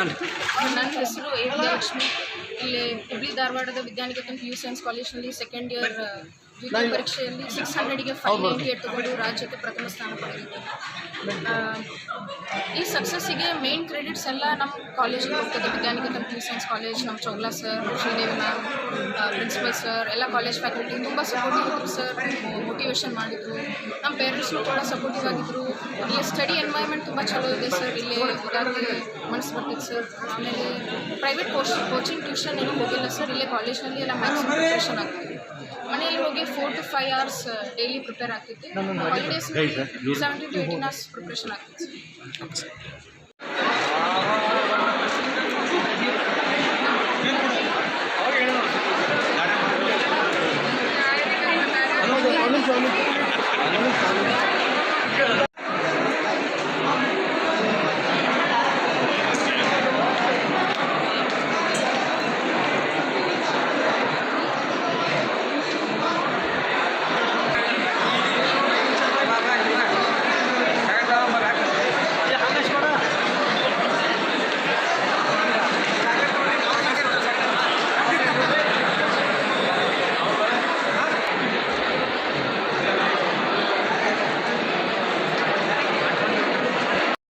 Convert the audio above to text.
ನನ್ನ ಹೆಸರು ಎ ವಿಜಯಲಕ್ಷ್ಮಿ ಇಲ್ಲಿ ಹುಬ್ಳಿ ಧಾರವಾಡದ ವಿದ್ಯಾನಿಕೇತನ್ ಪಿ ಯು ಸೈನ್ಸ್ ಕಾಲೇಜ್ನಲ್ಲಿ ಸೆಕೆಂಡ್ ಇಯರ್ ದ್ವಿತೀಯ ಪರೀಕ್ಷೆಯಲ್ಲಿ ಸಿಕ್ಸ್ ಹಂಡ್ರೆಡ್ಗೆ ಫೈವ್ ನೈಂಟಿ ಏಟ್ ತಗೊಂಡು ರಾಜ್ಯಕ್ಕೆ ಪ್ರಥಮ ಸ್ಥಾನ ಪಡೆದಿದ್ದೇನೆ ಆ, ಈ ಸಕ್ಸಸ್ಸಿಗೆ ಮೇನ್ ಕ್ರೆಡಿಟ್ಸ್ ಎಲ್ಲ ನಮ್ಮ ಕಾಲೇಜಿಗೆ ಹೋಗ್ತದೆ Vidyaniketan P U science college ನಮ್ಮ Chougla sir Sridevi ma'am principal sir ಎಲ್ಲ ಕಾಲೇಜ್ ಫ್ಯಾಕಲ್ಟಿ ತುಂಬ ಸಪೋರ್ಟಿವ್ ಇತ್ತು ಸರ್ ಮೋಟಿವೇಶನ್ ಮಾಡಿದರು. ನಮ್ಮ ಪೇರೆಂಟ್ಸು ಕೂಡ ಸಪೋರ್ಟಿವ್ ಆಗಿದ್ದರು ಇಲ್ಲಿ ಸ್ಟಡಿ ಎನ್ವೈರ್ಮೆಂಟ್ ತುಂಬ ಚಲೋ ಇದೆ ಸರ್ ಇಲ್ಲಿ ಇದಾಗಿ ಮನಸ್ಸು ಬರ್ತಿತ್ತು ಸರ್ ಆಮೇಲೆ ಪ್ರೈವೇಟ್ ಕೋರ್ಸ್ ಕೋಚಿಂಗ್ ಟ್ಯೂಷನ್ ಏನೂ ಹೋಗಿಲ್ಲ ಸರ್ ಇಲ್ಲೇ ಕಾಲೇಜ್ನಲ್ಲಿ ಎಲ್ಲ ಮ್ಯಾಕ್ಸಿಮಮ್ ಪ್ರಿಪ್ರೇಷನ್ ಆಗ್ತಿದೆ ಮನೆಯಲ್ಲಿ ಹೋಗಿ four to five hours daily prepare ಆಗ್ತಿತ್ತು. Holidays seventy to eighteen hours preparation ಆಗ್ತಿತ್ತು ಸರ್